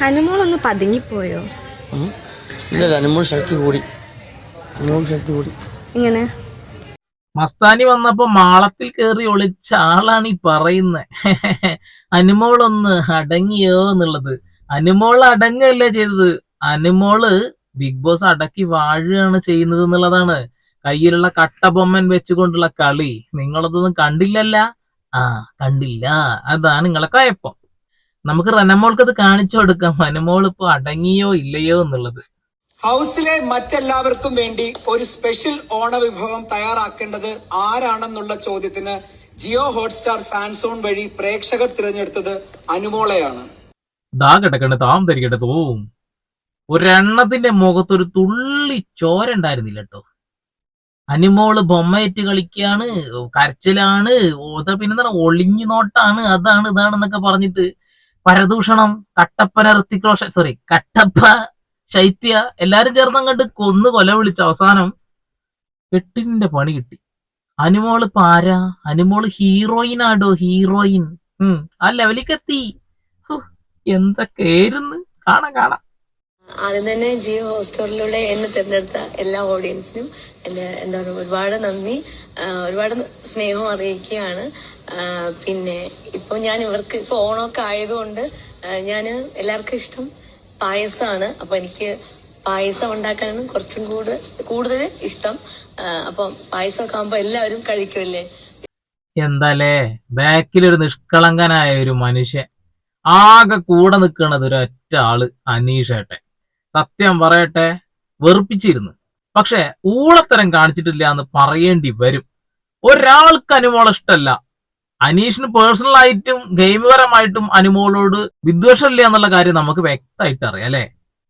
ഹനുമോളൊന്ന് പതുങ്ങിപ്പോയോ? ഉം. ഇല്ല അനുമോൾ ശക്തി കൂടി. അനുമോൾ ശക്തി കൂടി. ഇങ്ങനെ മസ്താനി വന്നപ്പോ മാളത്തിൽ കയറി ഒളിച്ച ആളാണ് ഈ പറയുന്നത് അനുമോളൊന്ന് അടങ്ങിയോ എന്നുള്ളത്. അനുമോൾ അടങ്ങല്ലേ ചെയ്തത്? അനുമോൾ ബിഗ് ബോസ് അടക്കി വാഴുകയാണ് ചെയ്യുന്നത് എന്നുള്ളതാണ്. കയ്യിലുള്ള കട്ടബൊമ്മൻ വെച്ചുകൊണ്ടുള്ള കളി. നിങ്ങളതൊന്നും കണ്ടില്ലല്ല? ആ കണ്ടില്ല. അതാണ് നിങ്ങളെ കയപ്പം. നമുക്ക് റനമോൾക്ക് അത് കാണിച്ചു കൊടുക്കാം. റനമോൾ ഇപ്പൊ അടങ്ങിയോ ഇല്ലയോ എന്നുള്ളത്. ഹൗസിലെ മറ്റെല്ലാവർക്കും വേണ്ടി ഒരു സ്പെഷ്യൽ ഓണ വിഭവം തയ്യാറാക്കേണ്ടത് ആരാണെന്നുള്ള ചോദ്യത്തിന് ജിയോ ഹോട്ട്സ്റ്റാർ ഫാൻസോൺ വഴി പ്രേക്ഷകർ തിരഞ്ഞെടുത്തത് അനുമോളയാണ്. ദാ കിടക്കണ്ട താം ധരിക്കട്ടെ തോവും ഒരെണ്ണത്തിന്റെ മുഖത്തൊരു തുള്ളി ചോര ഉണ്ടായിരുന്നില്ല കേട്ടോ. അനിമോൾ ബൊമ്മയറ്റ് കളിക്കാണ് കരച്ചിലാണ് പിന്നെ ഒളിഞ്ഞു നോട്ടാണ് അതാണ് ഇതാണെന്നൊക്കെ പറഞ്ഞിട്ട് പരദൂഷണം കട്ടപ്പന ഋത്തിക് സോറി കട്ടപ്പ ശൈത്യ എല്ലാരും ചേർന്ന് അങ്ങോട്ട് കൊന്ന് കൊല വിളിച്ച അവസാനം കെട്ടിന്റെ പണി കിട്ടി. അനുമോൾ പാരാ അനുമോൾ ഹീറോയിൻ ആടോ? ഹീറോയിൻ ഉം ആ ലെവലിലേക്ക് എത്തി. എന്തൊക്കെയായിരുന്നു കാണാം കാണാം. ആദ്യം തന്നെ ജിയോ ഹോസ്റ്ററിലൂടെ എന്നെ തിരഞ്ഞെടുത്ത എല്ലാ ഓഡിയൻസിനും എന്നെ എന്താ പറയുക ഒരുപാട് നന്ദി. ഒരുപാട് സ്നേഹം അറിയിക്കുകയാണ്. പിന്നെ ഇപ്പൊ ഞാൻ ഇവർക്ക് ഇപ്പൊ ഓണമൊക്കെ ആയതുകൊണ്ട് ഞാൻ എല്ലാവർക്കും ഇഷ്ടം പായസമാണ് അപ്പൊ എനിക്ക് പായസം ഉണ്ടാക്കാനാണ് കുറച്ചും കൂടെ കൂടുതൽ ഇഷ്ടം. അപ്പൊ പായസമൊക്കെ ആകുമ്പോ എല്ലാവരും കഴിക്കുമല്ലേ എന്താലേ ബാക്കിലൊരു നിഷ്കളങ്കനായ ഒരു മനുഷ്യൻ. ആകെ കൂടെ നിൽക്കുന്നത് ഒരു ഒറ്റ ആൾ അനീഷേട്ടെ സത്യം പറയട്ടെ വെറുപ്പിച്ചിരുന്നു. പക്ഷെ ഊളത്തരം കാണിച്ചിട്ടില്ല എന്ന് പറയേണ്ടി വരും. ഒരാൾക്ക് അനുമോളം ഇഷ്ടമല്ല അനീഷിന് പേഴ്സണൽ ആയിട്ടും ഗെയിംപരമായിട്ടും അനുമോളോട് വിദ്വേഷമില്ല എന്നുള്ള കാര്യം നമുക്ക് വ്യക്തമായിട്ട് അറിയാം അല്ലെ?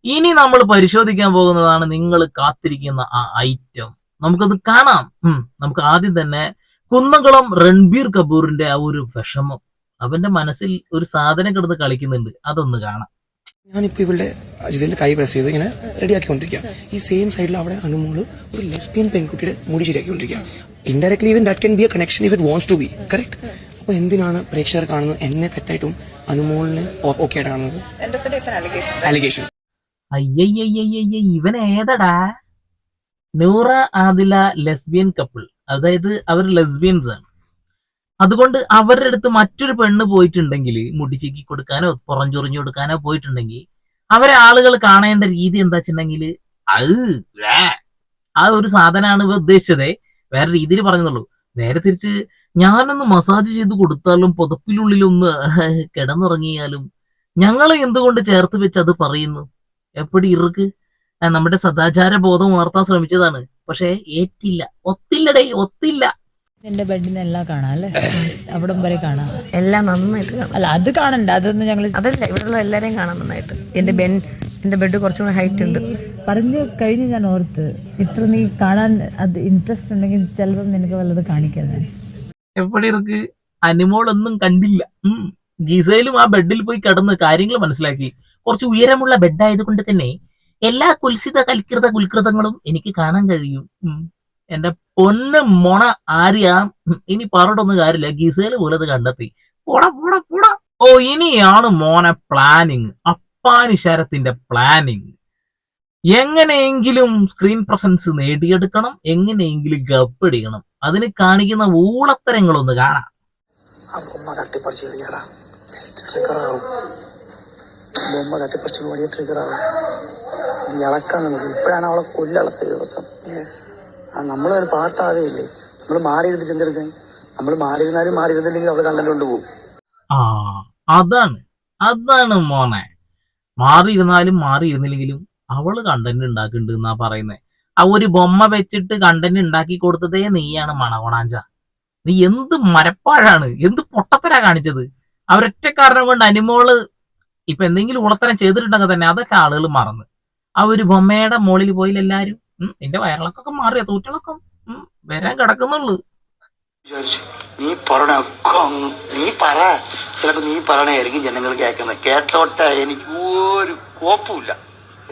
ഇനി നമ്മൾ പരിശോധിക്കാൻ പോകുന്നതാണ് നിങ്ങൾ കാത്തിരിക്കുന്ന ആ ഐറ്റം നമുക്കത് കാണാം. നമുക്ക് ആദ്യം തന്നെ കുന്നംകുളം രൺബീർ കപൂറിന്റെ ആ ഒരു വിഷമം. അവന്റെ മനസ്സിൽ ഒരു സാധനം കിടന്ന് കളിക്കുന്നുണ്ട് അതൊന്ന് കാണാം. ഞാനിപ്പോ ഇവിടെ അജിതിന്റെ കൈ പ്രസ് ചെയ്ത് ഇങ്ങനെ റെഡിയാക്കിക്കൊണ്ടിരിക്കുക ഈ സെയിം സൈഡിൽ അവിടെ അനുമോൾ ഒരു ലെസ്ബിയൻ പെൺകുട്ടിയുടെ മുടി ശരിയാക്കിക്കൊണ്ടിരിക്കുക indirectly even that can be a connection if it wants to be correct അപ്പൊ എന്തിനാണ് പ്രേക്ഷകർ കാണുന്നത്? എന്നെ തെറ്റായിട്ടും അനുമോളിന് ഓക്കെ ആയിട്ട് കാണുന്നത്? അലിഗേഷൻ അയ്യയ്യയ്യയ്യ ഇവൻ ഏതടാ? നൂറ ആദില ലെസ്ബിയൻ കപ്പിൾ അതായത് അവർ ലെസ്ബിയൻസ് ആണ്. അതുകൊണ്ട് അവരുടെ അടുത്ത് മറ്റൊരു പെണ്ണ് പോയിട്ടുണ്ടെങ്കിൽ മുടിച്ചേക്കി കൊടുക്കാനോ പുറഞ്ചൊറിഞ്ഞു കൊടുക്കാനോ പോയിട്ടുണ്ടെങ്കിൽ അവരെ ആളുകൾ കാണേണ്ട രീതി എന്താ വെച്ചിട്ടുണ്ടെങ്കിൽ അത് ആ ഒരു സാധനമാണ് ഇവ ഉദ്ദേശിച്ചതേ. വേറെ രീതിയിൽ പറഞ്ഞുള്ളൂ. നേരെ തിരിച്ച് ഞാനൊന്ന് മസാജ് ചെയ്ത് കൊടുത്താലും പുതപ്പിലുള്ളിലൊന്ന് കിടന്നുറങ്ങിയാലും ഞങ്ങളെ എന്തുകൊണ്ട് ചേർത്ത് വെച്ച് അത് പറയുന്നു? എപ്പടി ഇറുക്ക്? നമ്മുടെ സദാചാര ബോധം ഉണർത്താൻ ശ്രമിച്ചതാണ്. പക്ഷേ ഏറ്റില്ല. ഒത്തില്ലടേ ഒത്തില്ല. എന്റെ ബെഡിൽ നിന്ന് എല്ലാം കാണാം അല്ലേ? അവിടം വരെ കാണാം. എല്ലാം നന്നായിട്ട് കാണാം. അല്ല അത് കാണണ്ട. അതൊന്നും ഞങ്ങൾ അതല്ല ഇവിടെയുള്ള എല്ലാരെയും കാണാൻ നന്നായിട്ട്. എന്റെ ബെൻ എന്റെ ബെഡ് കുറച്ചും കൂടെ ഹൈറ്റ് ഉണ്ട്. പറഞ്ഞു കഴിഞ്ഞ് ഞാൻ ഓർത്ത് ഇത്ര നീ കാണാൻ അത് ഇൻട്രസ്റ്റ് ഉണ്ടെങ്കിൽ ചിലപ്പം നിനക്ക് വല്ലത് കാണിക്കാൻ എപ്പടി ഇറുക്ക്? അനിമോൾ ഒന്നും കണ്ടില്ല. ഉം. ഗീസയിലും ആ ബെഡിൽ പോയി കിടന്ന് കാര്യങ്ങൾ മനസ്സിലാക്കി. കുറച്ച് ഉയരമുള്ള ബെഡായത് കൊണ്ട് തന്നെ എല്ലാ കുൽസിത കൽകൃത കുൽകൃതങ്ങളും എനിക്ക് കാണാൻ കഴിയും. എന്റെ പൊന്ന് മൊണ ആര്യ ഇനി പറഞ്ഞിട്ടൊന്നും കാര്യമില്ല. ഗീസയിൽ പോലെ അത് കണ്ടെത്തി. പോടാ ഓ ഇനിയാണ് മോനെ പ്ലാനിങ് അപ്പാനിശരത്തിന്റെ പ്ലാനിങ് എങ്ങനെയെങ്കിലും സ്ക്രീൻ പ്രസൻസ് നേടിയെടുക്കണം. എങ്ങനെയെങ്കിലും ഗപ്പടിക്കണം അതിന് കാണിക്കുന്ന ഊളത്തരങ്ങളൊന്ന് കാണാം. ആ ബൊമ്മ തട്ടിപ്പറിച്ച് കളിക്കടാ ബെസ്റ്റ് ട്രിഗർ ആവും. ബൊമ്മ തട്ടിപ്പറിച്ച് വലിയ ഇളക്കാൻ നമുക്ക് ഇപ്പോഴാണ് അവളെ ദിവസം. യെസ് ആ നമ്മളൊരു നമ്മൾ മാറി ഇരുന്നിട്ട് എന്തെടുക്കാൻ നമ്മൾ അവൾ ആ അതാണ്. അതാണ് മോനെ. മാറിയിരുന്നാലും മാറിയിരുന്നില്ലെങ്കിലും അവൾ കണ്ടന്റ് ഉണ്ടാക്കുന്നുണ്ട് എന്നാ പറയുന്നത് ആ ഒരു ബൊമ്മ വെച്ചിട്ട് കണ്ടന്റ് ഉണ്ടാക്കി കൊടുത്തതേ നീയാണ് മണകോണാഞ്ച നീ എന്ത് മരപ്പാഴാണ് എന്ത് പൊട്ടത്തരാ കാണിച്ചത്. അവരൊറ്റ കാരണം കൊണ്ട് അനിമോൾ ഇപ്പൊ എന്തെങ്കിലും ഉളത്തരം ചെയ്തിട്ടുണ്ടെങ്കിൽ തന്നെ അതൊക്കെ ആളുകൾ മറന്ന്. ആ ഒരു ബൊമ്മയുടെ മുകളിൽ പോയില്ല എല്ലാരും നിന്റെ വയറിളക്കൊക്കെ മാറിയ തൂറ്റിളക്കം വരാൻ കിടക്കുന്നുള്ളു. നീ ഒക്കെ നീ പറ. ചിലപ്പോ നീ ജനങ്ങൾ കേൾക്കുന്നത് കേട്ടോട്ടെ എനിക്ക് ഒരു കോപ്പുമില്ല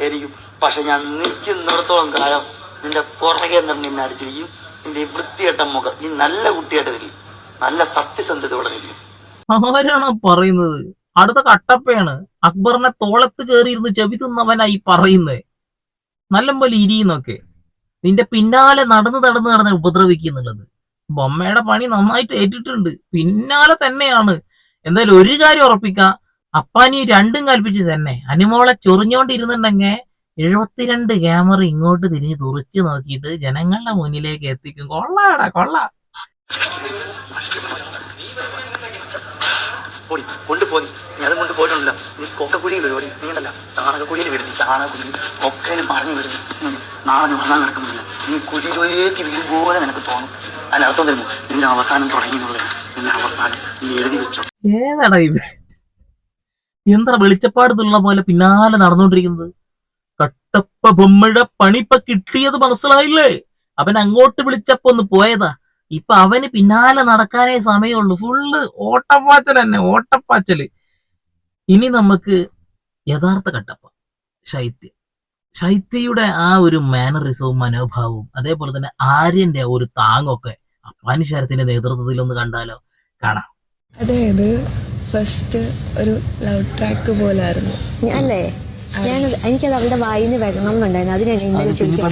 എനിക്ക് പക്ഷെ ഞാൻ നിൽക്കുന്നിടത്തോളം കാലം നിന്റെ പുറകെ നിന്ന് നിന്നെ അടിച്ചിരിക്കും. നിന്റെ ഈ വൃത്തിയേട്ട മുഖം. നീ നല്ല കുട്ടിയായിട്ട് തിരിയും നല്ല സത്യസന്ധതയോടെ നിൽക്കും. ആരാണോ പറയുന്നത്? അടുത്ത കട്ടപ്പയാണ്. അക്ബറിനെ തോളത്ത് കയറിയിരുന്ന് ചെവി തിന്നവനായി പറയുന്നത് നല്ലപോലെ ഇരിയുന്നൊക്കെ. നിന്റെ പിന്നാലെ നടന്ന് നടന്ന് നടന്ന് ഉപദ്രവിക്കുന്നുള്ളത്. ബൊമ്മയുടെ പണി നന്നായിട്ട് ഏറ്റിട്ടുണ്ട്. പിന്നാലെ തന്നെയാണ്. എന്തായാലും ഒരു കാര്യം ഉറപ്പിക്കാം. അപ്പാനി രണ്ടും കൽപ്പിച്ച് തന്നെ. അനിമോളെ ചൊറിഞ്ഞോണ്ടിരുന്നുണ്ടെങ്കിൽ എഴുപത്തിരണ്ട് ക്യാമറ ഇങ്ങോട്ട് തിരിഞ്ഞ് തുറച്ചു നോക്കിയിട്ട് ജനങ്ങളുടെ മുന്നിലേക്ക് എത്തിക്കും. കൊള്ളാടാ കൊള്ള. കൊണ്ടുപോയി. നീ അതും കൊണ്ട് പോയിട്ടുണ്ടല്ലോ നീ കൊക്കക്കുഴിയിൽ വരുവാടി നീ ഉണ്ടല്ല ചാണകക്കുഴിയിൽ വിടുന്നു ചാണകക്കുഴി കൊക്കയിൽ പറഞ്ഞു നീ നാളെ നീ വന്നാൽ കിടക്കുന്നില്ല നീ കുഴിയിലേക്ക് വീഴും പോലെ നിനക്ക് തോന്നും. അതിന് അർത്ഥം തരുന്നു നിന്റെ അവസാനം തുടങ്ങി എന്നുള്ളത് നിന്റെ അവസാനം നീ എഴുതി വെച്ചോ. ഏതാടാ ഇത്? എന്താ വെളിച്ചപ്പാട് തുള്ള പോലെ പിന്നാലെ നടന്നുകൊണ്ടിരിക്കുന്നത്. കട്ടപ്പ ബൊമ്മയുടെ പണിപ്പ കിട്ടിയത് മനസ്സിലായില്ലേ? അവൻ അങ്ങോട്ട് വിളിച്ചപ്പോ ഒന്ന് പോയതാ. ഇപ്പൊ അവന് പിന്നാലെ നടക്കാനേ സമയമുള്ളൂ. ഫുള്ള് ഓട്ടപ്പാച്ചൽ തന്നെ ഓട്ടപ്പാച്ചൽ ഇനി നമുക്ക് യഥാർത്ഥ കട്ടപ്പ ശൈത്യ. ശൈത്യയുടെ ആ ഒരു മാനറിസവും മനോഭാവവും അതേപോലെ തന്നെ ആര്യന്റെ ആ ഒരു താങ്ങൊക്കെ അപ്പാനിശാരത്തിന്റെ നേതൃത്വത്തിൽ ഒന്ന് കണ്ടാലോ? കാണാം. അതായത് ഫസ്റ്റ് ഒരു ലവ് ട്രാക്ക് പോലായിരുന്നു. അല്ലേ? ഞാനത് എനിക്കത് അവളുടെ വായിന്ന് വരണം എന്നുണ്ടായിരുന്നു അത് ഞാൻ ഇന്നലെ ചോദിച്ചു.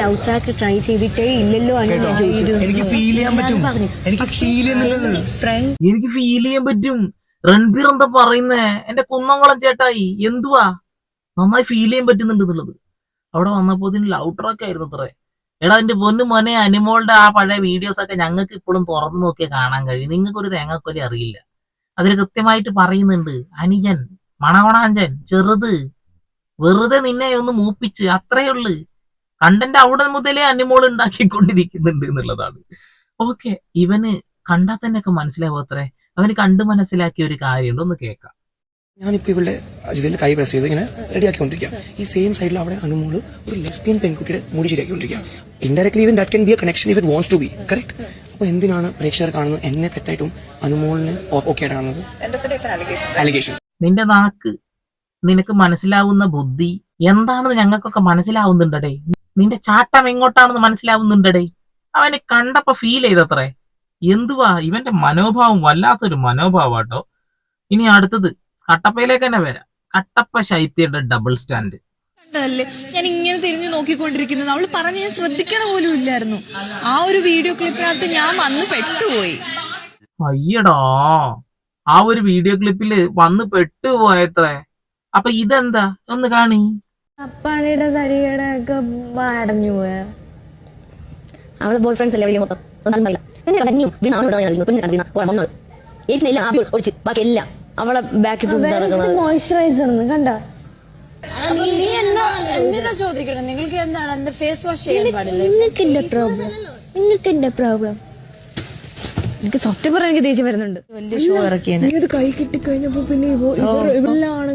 ലവ് ട്രാക്ക് ട്രൈ ചെയ്തിട്ടേ ഇല്ലല്ലോ അങ്ങനെ ഞാൻ ചോദിച്ചു. എനിക്ക് ഫീൽ ചെയ്യാൻ പറ്റും. റൺബീർ എനിക്ക് ഫീൽ എനിക്ക് ഫീൽ ചെയ്യാൻ പറ്റും. രൺബീർ എന്താ പറയുന്നേ? എന്റെ കുന്നംകുളം ചേട്ടായി എന്തുവാ? നന്നായി ഫീൽ ചെയ്യാൻ പറ്റുന്നുണ്ടെന്നുള്ളത് അവിടെ വന്നപ്പോ ലവ് ട്രാക്ക് ആയിരുന്നു അത്രേ. എടാ എന്റെ പൊന്നു മോനെ അനിമോളുടെ ആ പഴയ വീഡിയോസ് ഒക്കെ ഞങ്ങൾക്ക് ഇപ്പോഴും തുറന്നു നോക്കിയാൽ കാണാൻ കഴിയും. നിങ്ങൾക്ക് ഒരു തേങ്ങാക്കൊലി അറിയില്ല. അതിൽ കൃത്യമായിട്ട് പറയുന്നുണ്ട് അനിയൻ മണകൊണാഞ്ചൻ ചെറുത് വെറുതെ നിന്നെ ഒന്ന് മൂപ്പിച്ച് അത്രേ ഉള്ളു. കണ്ടന്റ് അവിടെ മുതലേ അനിമോൾ ഉണ്ടാക്കിക്കൊണ്ടിരിക്കുന്നുണ്ട് എന്നുള്ളതാണ്. ഓക്കെ ഇവന് കണ്ടാൽ തന്നെയൊക്കെ മനസ്സിലാവും അത്രേ അവന് കണ്ടു മനസ്സിലാക്കിയ ഒരു കാര്യമുണ്ട് ഒന്ന് കേൾക്കാം. ഞാനിപ്പോ ഇവിടെ അജിതിന്റെ കൈ പ്രസ് ചെയ്ത് ഇങ്ങനെ റെഡിയാക്കിക്കൊണ്ടിരിക്കുക ഈ സെയിം സൈഡിൽ അവിടെ അനുമോൾ ഒരു ലെസ്ബിയൻ പെൺകുട്ടിയുടെ മുടി ശരിയാക്കിക്കൊണ്ടിരിക്കുക indirectly even that can be a connection if it wants to be correct അപ്പൊ എന്തിനാണ് പ്രേക്ഷകർ കാണുന്നത് എന്നെ തെറ്റായിട്ടും അനുമോളിന് ഓക്കെ ആയിട്ട് കാണുന്നത്? അലിഗേഷൻ നിന്റെ നാക്ക് നിനക്ക് മനസ്സിലാവുന്ന ബുദ്ധി എന്താണെന്ന് ഞങ്ങൾക്കൊക്കെ മനസ്സിലാവുന്നുണ്ടടേ. നിന്റെ ചാട്ടം എങ്ങോട്ടാണെന്ന് മനസ്സിലാവുന്നുണ്ടടേ. അവനെ കണ്ടപ്പോ ഫീൽ ചെയ്തത്രേ. എന്തുവാ? ഇവന്റെ മനോഭാവം വല്ലാത്തൊരു മനോഭാവാട്ടോ. ഇനി അടുത്തത് കട്ടപ്പയിലേക്ക് തന്നെ വരാം. കട്ടപ്പ ശൈത്യയുടെ ഡബിൾ സ്റ്റാൻഡ് കണ്ടതല്ലേ? ഞാൻ ഇങ്ങനെ തിരിഞ്ഞു നോക്കിക്കൊണ്ടിരിക്കുന്നത്. അവൾ പറഞ്ഞ് ഞാൻ ശ്രദ്ധിക്കണ പോലും ഇല്ലായിരുന്നു. ആ ഒരു വീഡിയോ ക്ലിപ്പിനകത്ത് ഞാൻ വന്ന് പെട്ടുപോയി. അയ്യടാ. ആ ഒരു വീഡിയോ ക്ലിപ്പിൽ വന്ന് പെട്ടുപോയത്രേ. അപ്പൊ ഇതെന്താ? ഒന്ന് കാണി. അപ്പാണിയുടെ തരികയുടെ ഒക്കെ അടഞ്ഞു പോയ? അവളെ ബോയ് ഫ്രണ്ട്സ് അല്ലേ വലിയ മൊത്തം? ഒന്നും അറിയില്ല. പിന്നെ കഞ്ഞിയും വീണ അവളോട് ഞാൻ പിന്നെ വീണ. കുറെ മണ്ണോട് ഏറ്റിനെല്ലാം ആദ്യം ഒഴിച്ച് ബാക്കി എല്ലാം. അവളെ ബാക്കി നടക്കുന്നത് മോയ്സ്ചറൈസർ കണ്ട? നിനക്കിന്റെ പ്രോബ്ലം നിനക്കിന്റെ പ്രോബ്ലം എനിക്ക് സത്യം പറയാൻ എനിക്ക് ദേഷ്യം വരുന്നുണ്ട്. വലിയ ഷോ ഇറക്കിയത് ഇത് കൈ കിട്ടിക്കഴിഞ്ഞപ്പോ പിന്നെ ഇവ- അതങ്ങ് മാറി.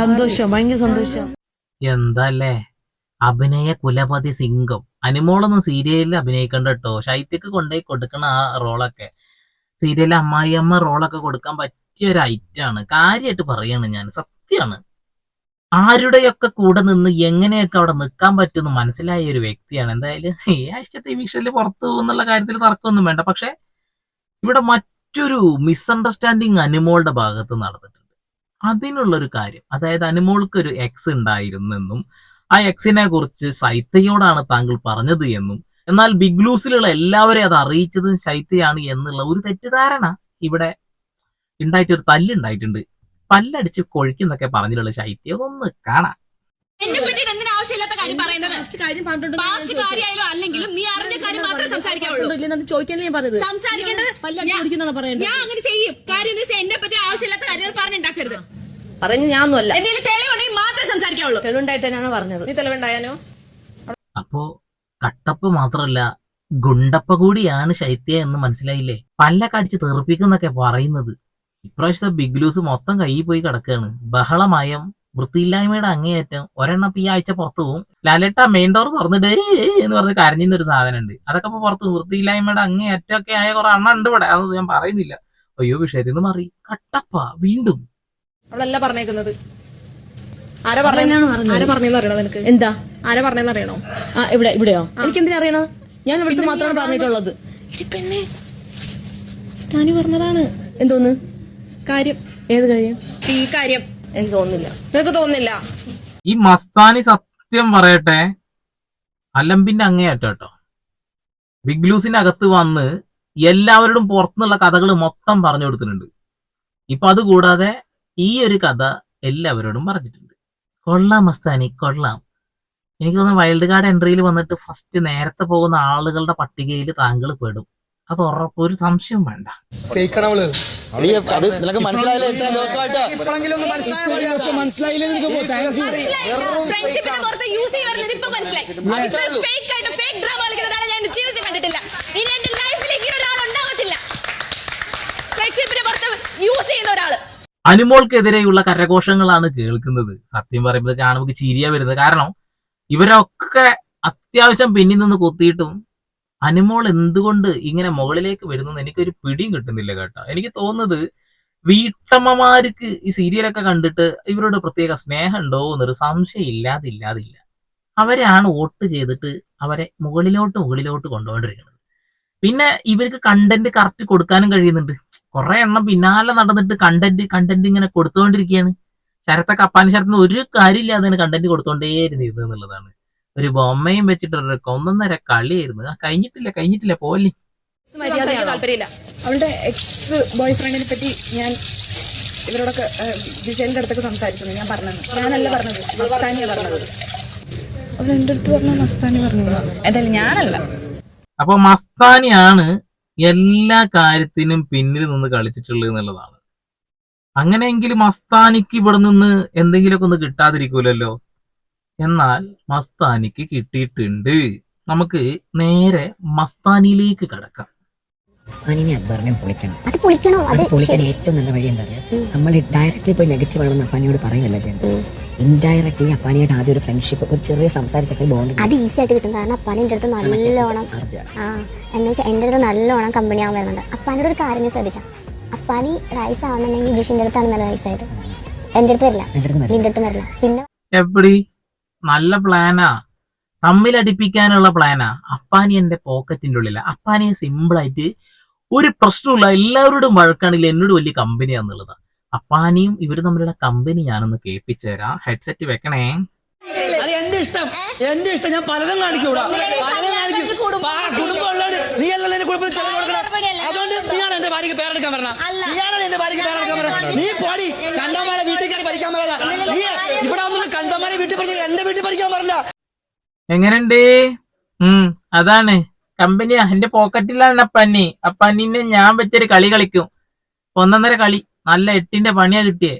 സന്തോഷം ഭയങ്കര സന്തോഷം. എന്തല്ലേ? അഭിനയ കുലപതി സിംഗം. അനിമോളൊന്നും സീരിയലിൽ അഭിനയിക്കണ്ട കേട്ടോ ശൈത്യക്ക് കൊണ്ടുപോയി കൊടുക്കണ ആ റോളൊക്കെ. സീരിയലിൽ അമ്മായിയമ്മ റോളൊക്കെ കൊടുക്കാൻ പറ്റിയ ഒരു ഐറ്റാണ് കാര്യമായിട്ട് പറയാണ് ഞാൻ. സത്യമാണ് ആരുടെയൊക്കെ കൂടെ നിന്ന് എങ്ങനെയൊക്കെ അവിടെ നിൽക്കാൻ പറ്റുമെന്ന് മനസ്സിലായ ഒരു വ്യക്തിയാണ്. എന്തായാലും ഈ ആഴ്ചത്തെ വീക്ഷയിൽ പുറത്തു പോകുന്നുള്ള കാര്യത്തിൽ തർക്കമൊന്നും വേണ്ട. പക്ഷെ ഇവിടെ മറ്റൊരു മിസ്അണ്ടർസ്റ്റാൻഡിങ് അനിമോളുടെ ഭാഗത്ത് നടന്നിട്ടുണ്ട്. അതിനുള്ളൊരു കാര്യം. അതായത് അനുമോൾക്ക് ഒരു എക്സ് ഉണ്ടായിരുന്നെന്നും ആ എക്സിനെ കുറിച്ച് ശൈത്യയോടാണ് താങ്കൾ പറഞ്ഞത് എന്നും എന്നാൽ ബിഗ് ലൂസിലുള്ള എല്ലാവരെയും അത് അറിയിച്ചതും ശൈത്യയാണ് എന്നുള്ള ഒരു തെറ്റിദ്ധാരണ ഇവിടെ ഉണ്ടായിട്ട് ഒരു തല്ലുണ്ടായിട്ടുണ്ട്. പല്ലടിച്ച് കൊഴിക്കുന്നൊക്കെ പറഞ്ഞിട്ടുള്ള ശൈത്യം ഒന്ന് കാണാം. എന്നെ പറ്റിയിട്ട് എന്തിനാ ആവശ്യമില്ലാത്ത കാര്യം പറയുന്നത്? പാസ്റ്റ് കാര്യമായാലും അല്ലെങ്കിലും നീ അറിഞ്ഞ കാര്യം മാത്രമേ സംസാരിക്കാവുള്ളൂ ചോദിക്കാനല്ലേ ഞാൻ പറഞ്ഞത്? സംസാരിക്കേണ്ടത് ഞാൻ- ഞാൻ അങ്ങനെ ചെയ്യും. കാര്യം എന്ന് വെച്ചാൽ എന്നെ പറ്റി ആവശ്യമില്ലാത്ത കാര്യങ്ങൾ പറഞ്ഞുണ്ടാക്കരുത്. പറഞ്ഞു ഞാനൊന്നുമല്ല. എന്തെങ്കിലും തെളിവുണ്ടെങ്കിൽ മാത്രമേ സംസാരിക്കാവുള്ളൂ. തെളിവുണ്ടായിട്ട് തന്നെയാണ് പറഞ്ഞത്. നീ തെളിവുണ്ടായാലോ? അപ്പോ കട്ടപ്പ മാത്രല്ല ഗുണ്ടപ്പ കൂടിയാണ് ശൈത്യ എന്ന് മനസ്സിലായില്ലേ? പല്ല കടിച്ച് തെറിപ്പിക്കുന്നൊക്കെ പറയുന്നത്. ഇപ്രാവശ്യത്തെ ബിഗ് ലൂസ് മൊത്തം കയ്യിൽ പോയി കിടക്കുകയാണ് ബഹളമയം വൃത്തിയില്ലായ്മയുടെ അങ്ങേയറ്റം ഒരെണ്ണം ഈ ആഴ്ച പുറത്തു പോകും ലാലേട്ട മെയിൻ ഡോർ തുറന്നിട്ട് എന്ന് പറഞ്ഞ് കരഞ്ഞിരുന്ന ഒരു സാധനം ഉണ്ട് അതൊക്കെ ഇപ്പൊ പുറത്തു പോകും. വൃത്തിയില്ലായ്മയുടെ അങ്ങേയറ്റം ഒക്കെ ആയ കുറെ അണ്ണ ഉണ്ട് ഇവിടെ. അതൊന്നും ഞാൻ പറയുന്നില്ല. അയ്യോ വിഷയത്തിൽ നിന്ന് മാറി. കട്ടപ്പ വീണ്ടും അവളല്ല പറഞ്ഞേക്കുന്നത്. ആരാ പറഞ്ഞു ആരാ പറഞ്ഞെന്ന് അറിയണോ നിനക്ക്? എന്താ? ആരാ പറഞ്ഞെന്ന് അറിയണോ? ആ ഇവിടെ ഇവിടെയോ? എനിക്ക് എന്തിനാ അറിയണത് ഞാൻ ഇവിടുത്തെ മാത്രമാണ് പറഞ്ഞിട്ടുള്ളത്. എടി പെണ്ണെ. സ്ഥാനി പറഞ്ഞതാണ്. എന്തോന്ന്? കാര്യം. ഏത് കാര്യം? ഈ കാര്യം. എനിക്ക് തോന്നുന്നില്ല. നിനക്ക് തോന്നുന്നില്ല? ഈ മസ്താനി സത്യം പറയട്ടെ അലമ്പിന്റെ അങ്ങേയറ്റ കേട്ടോ. ബിഗ് ലൂസിന്റെ അകത്ത് വന്ന് എല്ലാവരോടും പുറത്തുനിന്നുള്ള കഥകൾ മൊത്തം പറഞ്ഞു കൊടുത്തിട്ടുണ്ട്. ഇപ്പൊ അത് കൂടാതെ ഈ ഒരു കഥ എല്ലാവരോടും പറഞ്ഞിട്ടുണ്ട്. കൊള്ളാം മസ്താനി കൊള്ളാം. എനിക്ക് തോന്നുന്നു വൈൽഡ് കാർഡ് എൻട്രിയിൽ വന്നിട്ട് ഫസ്റ്റ് നേരത്തെ പോകുന്ന ആളുകളുടെ പട്ടികയിൽ താങ്കൾ പെടും. അത് ഉറപ്പ് ഒരു സംശയം വേണ്ട. യൂസ് ചെയ്യുന്ന ഒരാൾ. അനുമോൾക്കെതിരെയുള്ള കരഘോഷങ്ങളാണ് കേൾക്കുന്നത്. സത്യം പറയുമ്പോൾ കാണുമ്പോൾ ചിരിയ വരുന്നത്. കാരണം ഇവരൊക്കെ അത്യാവശ്യം പിന്നിൽ നിന്ന് കുത്തിയിട്ടും അനുമോൾ എന്തുകൊണ്ട് ഇങ്ങനെ മുകളിലേക്ക് വരുന്നു എനിക്കൊരു പിടിയും കിട്ടുന്നില്ല കേട്ടോ. എനിക്ക് തോന്നുന്നത് വീട്ടമ്മമാർക്ക് ഈ സീരിയലൊക്കെ കണ്ടിട്ട് ഇവരോട് പ്രത്യേക സ്നേഹം ഉണ്ടോ എന്നൊരു സംശയം ഇല്ലാതില്ലാതില്ല. അവരാണ് വോട്ട് ചെയ്തിട്ട് അവരെ മുകളിലോട്ട് മുകളിലോട്ട് കൊണ്ടുപോയിരിക്കുന്നത് പിന്നെ ഇവർക്ക് കണ്ടന്റ് കറക്റ്റ് കൊടുക്കാനും കഴിയുന്നുണ്ട്. കുറെ എണ്ണം പിന്നാലെ നടന്നിട്ട് കണ്ടന്റ് കണ്ടന്റ് ഇങ്ങനെ കൊടുത്തുകൊണ്ടിരിക്കുകയാണ് ശരത്തെ കപ്പാൻ ശരത്തിന് ഒരു കാര്യമില്ലാതെ കണ്ടന്റ് കൊടുത്തോണ്ടേയിരുന്നു എന്നുള്ളതാണ്. ഒരു ബൊമ്മയും വെച്ചിട്ട് ഒരു ഒന്നൊന്നര കളിയായിരുന്നു. ആ കഴിഞ്ഞിട്ടില്ല കഴിഞ്ഞിട്ടില്ല പോലെ താല്പര്യമില്ല. അവളുടെ എക്സ് ബോയ് ഫ്രണ്ടിനെ പറ്റി ഞാൻ ഇവരോടൊക്കെ വിജയന്റെ അടുത്തൊക്കെ സംസാരിച്ചു ഞാൻ പറഞ്ഞത്. ഞാനല്ല പറഞ്ഞത്. മസ്താനിയ പറഞ്ഞത്. അവൾ എന്റെ അടുത്ത് പറഞ്ഞ മസ്താനി പറഞ്ഞു എന്തായാലും ഞാനല്ല. അപ്പൊ മസ്താനിയാണ് എല്ലാ കാര്യത്തിനും പിന്നിൽ നിന്ന് കളിച്ചിട്ടുള്ളത് എന്നുള്ളതാണ്. അങ്ങനെയെങ്കിലും മസ്താനിക്ക് ഇവിടെ നിന്ന് എന്തെങ്കിലുമൊക്കെ ഒന്ന് കിട്ടാതിരിക്കൂലല്ലോ? എന്നാൽ മസ്താനിക്ക് കിട്ടിയിട്ടുണ്ട്. നമുക്ക് നേരെ മസ്താനിയിലേക്ക് കടക്കാം. അനിനെ അക്ബറിനെ പൊളിക്കണം. അത് പൊളിക്കണോ? അത് പൊളിക്കാൻ ഏറ്റവും നല്ല വഴി എന്താ പറയാ? നമ്മൾ ഡയറക്റ്റ്ലി പോയി നെഗറ്റീവ് ആണെന്ന് അപ്പാനിയോട് പറയല്ല ചെയ്യേണ്ടത്? ഇൻഡയറക്ട്ലി അപ്പാനിയായിട്ട് ആദ്യം ഒരു ഫ്രണ്ട്ഷിപ്പ് ഒരു ചെറിയ സംസാരിച്ചൊക്കെ ബോണ്ട് അത് ഈസി ആയിട്ട് കിട്ടും. കാരണം അപ്പാൻ എന്റെ അടുത്ത് നല്ലോണം ആ എന്ന് വെച്ചാൽ എന്റെ അടുത്ത് നല്ലോണം കമ്പനി ആവാൻ വരുന്നുണ്ട്. അപ്പാനോട് ഒരു കാര്യം ശ്രദ്ധിച്ചാൽ അപ്പാനി റൈസ് ആവുന്നുണ്ടെങ്കിൽ ജിഷിന്റെ അടുത്താണ് നല്ല റൈസ് ആയത് എന്റെ അടുത്ത് വരില്ല. എന്റെ അടുത്ത് നിന്റെ അടുത്ത് വരില്ല. പിന്നെ എപ്പടി? നല്ല പ്ലാനാ തമ്മിൽ അടിപ്പിക്കാനുള്ള പ്ലാനാ അപ്പാനി എന്റെ പോക്കറ്റിന്റെ ഉള്ളില്ല അപ്പാനിയെ സിമ്പിൾ ആയിട്ട് ഒരു പ്രശ്നമില്ല എല്ലാവരോടും വഴക്കാണെങ്കിൽ എന്നോട് വലിയ കമ്പനിയാന്നുള്ളതാ അപ്പാനിയും ഇവർ തമ്മിലുള്ള കമ്പനി ഞാനൊന്ന് കേൾപ്പിച്ചു തരാം ഹെഡ്സെറ്റ് വെക്കണേ. അത് എന്റെ ഇഷ്ടം. എന്റെ ഇഷ്ടം. ഞാൻ പലതും കാണിക്കൂടാ പലതും കാണിക്കും. നീ അല്ലല്ലോ എന്റെ കുടുംബത്തിൽ ചെലവ് കൊടുക്കണം. അതുകൊണ്ട് നീയാണ് എന്റെ ഭാര്യക്ക് പേരെടുക്കാൻ പറഞ്ഞ നീയാണ് എന്റെ ഭാര്യക്ക് പേരെടുക്കാൻ പറഞ്ഞ നീ പോടി. കണ്ടമാരെ വീട്ടിൽ കയറി പഠിക്കാൻ പറഞ്ഞ നീ ഇവിടെ വന്നിട്ട് കണ്ടമാരെ വീട്ടിൽ പഠിച്ച എന്റെ വീട്ടിൽ പഠിക്കാൻ പറഞ്ഞ എങ്ങനെയുണ്ട്? ഉം അതാണ്. കമ്പനിയാ എന്റെ പോക്കറ്റിലാണ് അപ്പന്നി അപ്പന്നിനെ ഞാൻ വെച്ചൊരു കളി കളിക്കും. ഒന്നൊന്നര കളി. നല്ല എട്ടിന്റെ പണിയാ കിട്ടിയേ.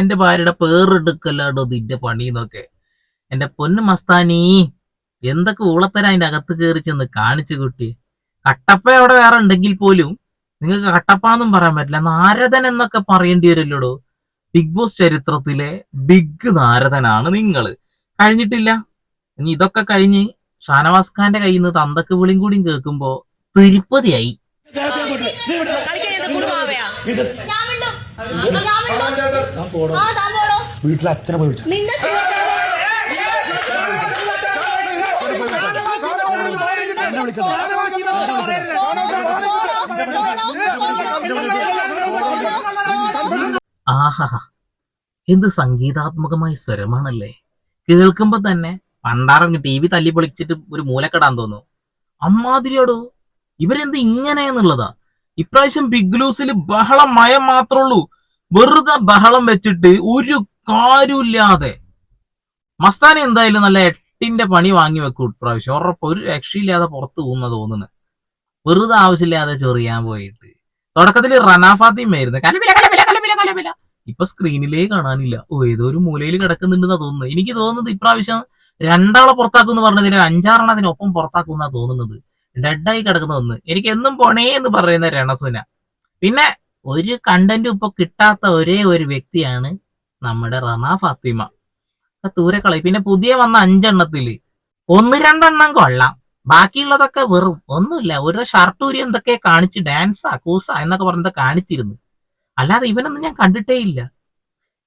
എന്റെ ഭാര്യയുടെ പേരെടുക്കല്ലാടോ നിന്റെ പണി എന്നൊക്കെ എന്റെ പൊന്നു മസ്താനി എന്തൊക്കെ ഊളത്തര അതിന്റെ അകത്ത് കയറി ചെന്ന് കാണിച്ചു കുട്ടി. കട്ടപ്പ അവിടെ വേറെ ഉണ്ടെങ്കിൽ പോലും നിങ്ങൾക്ക് കട്ടപ്പാന്നും പറയാൻ പറ്റില്ല. നാരദൻ എന്നൊക്കെ പറയേണ്ടി വരില്ലടോ? ബിഗ് ബോസ് ചരിത്രത്തിലെ ബിഗ് നാരദനാണ് നിങ്ങൾ കഴിഞ്ഞിട്ടില്ല. ഇനി ഇതൊക്കെ കഴിഞ്ഞ് ഷാനവാസ് ഖാന്റെ കയ്യിൽ നിന്ന് തന്തക്ക് വിളിയും കൂടിയും കേൾക്കുമ്പോ തിരുപ്പതിയായി. വീട്ടിൽ അച്ഛനെ പോയി വിളിച്ചു ആഹാ എന്ത് സംഗീതാത്മകമായ സ്വരമാണല്ലേ കേൾക്കുമ്പോ തന്നെ പണ്ടാറങ്ങ് ടി വി തല്ലി പൊളിച്ചിട്ട് ഒരു മൂലക്കെടാൻ തോന്നുന്നു അമ്മാതിരിയോടോ ഇവരെന്ത് ഇങ്ങനെയെന്നുള്ളതാ ഇപ്രാവശ്യം ബിഗ് ലൂസിൽ ബഹളം മയം മാത്രമുള്ളൂ വെറുതെ ബഹളം വെച്ചിട്ട് ഒരു കാര്യമില്ലാതെ മസ്താനി എന്തായാലും നല്ല എട്ടിന്റെ പണി വാങ്ങി വെക്കും ഇപ്രാവശ്യം. ഉറപ്പ് ഒരു രക്ഷയില്ലാതെ പുറത്ത് പോകുന്ന തോന്നുന്നു. വെറുതെ ആവശ്യമില്ലാതെ ചെറിയാൻ പോയിട്ട്. തുടക്കത്തിൽ റനാഫാത്തിമായിരുന്നു കലപില ഇപ്പൊ സ്ക്രീനിലേ കാണാനില്ല. ഓ ഏതോ ഒരു മൂലയിൽ കിടക്കുന്നുണ്ടെന്നാ തോന്നുന്നത്. എനിക്ക് തോന്നുന്നത് ഇപ്രാവശ്യം രണ്ടാളെ പുറത്താക്കും എന്ന് പറഞ്ഞതിൽ അഞ്ചാറെണ്ണം അതിനൊപ്പം പുറത്താക്കും എന്നാ തോന്നുന്നത്. ഡെഡായി കിടക്കുന്ന ഒന്ന്. എനിക്ക് എന്നും പോണേ എന്ന് പറയുന്ന രണസുന. പിന്നെ ഒരു കണ്ടന്റും ഇപ്പൊ കിട്ടാത്ത ഒരേ ഒരു വ്യക്തിയാണ് നമ്മുടെ റന ഫാത്തിമ. അപ്പൊ ദൂരെ കളി. പിന്നെ പുതിയ വന്ന അഞ്ചെണ്ണത്തിൽ. ഒന്ന് രണ്ടെണ്ണം കൊള്ളാം. ബാക്കിയുള്ളതൊക്കെ വെറും. ഒന്നുമില്ല. ഒരു ഷർട്ട് ഊരി എന്തൊക്കെ കാണിച്ച് ഡാൻസാ കൂസ എന്നൊക്കെ പറഞ്ഞത് കാണിച്ചിരുന്നു. അല്ലാതെ ഇവനൊന്നും ഞാൻ കണ്ടിട്ടേ ഇല്ല.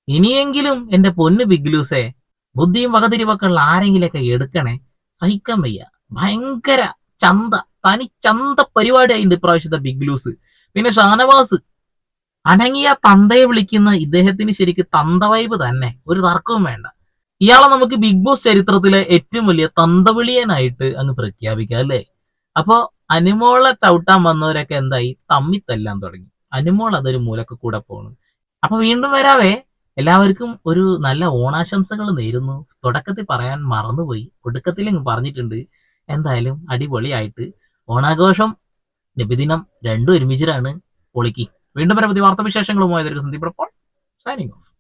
ഇനിയെങ്കിലും എന്റെ പൊന്ന് ബിഗ്ലൂസേ ബുദ്ധിയും വകതിരിവൊക്കെ ഉള്ള ആരെങ്കിലൊക്കെ എടുക്കണേ. സഹിക്കാൻ വയ്യ. ഭയങ്കര ചന്ത തനി ചന്ത പരിപാടിയായിട്ടുണ്ട് ഇപ്രാവശ്യത്തെ ബിഗ് ലൂസ് പിന്നെ ഷാനവാസ് അനങ്ങിയ തന്തയെ വിളിക്കുന്ന ഇദ്ദേഹത്തിന് ശരിക്ക് തന്ത വൈബ് തന്നെ. ഒരു തർക്കവും വേണ്ട. ഇയാളെ നമുക്ക് ബിഗ് ബോസ് ചരിത്രത്തിലെ ഏറ്റവും വലിയ തന്തവിളിയനായിട്ട് അങ്ങ് പ്രഖ്യാപിക്കാം അല്ലേ? അപ്പോ അനുമോളെ ചവിട്ടാൻ വന്നവരൊക്കെ എന്തായി? തമ്മി തല്ലാൻ തുടങ്ങി. അനുമോൾ അതൊരു മൂലക്ക് കൂടെ പോണു. അപ്പൊ വീണ്ടും വരാവേ. എല്ലാവർക്കും ഒരു നല്ല ഓണാശംസകൾ നേരുന്നു. തുടക്കത്തിൽ പറയാൻ മറന്നുപോയി. ഒടുക്കത്തിൽ അങ്ങ് പറഞ്ഞിട്ടുണ്ട്. എന്തായാലും അടിപൊളിയായിട്ട് ഓണാഘോഷം നബിദിനം രണ്ടും ഒരുമിച്ചിട്ടാണ് പൊളിക്ക്. വീണ്ടും പരമതി വാർത്താവിശേഷങ്ങളുമായി. Sandeep signing off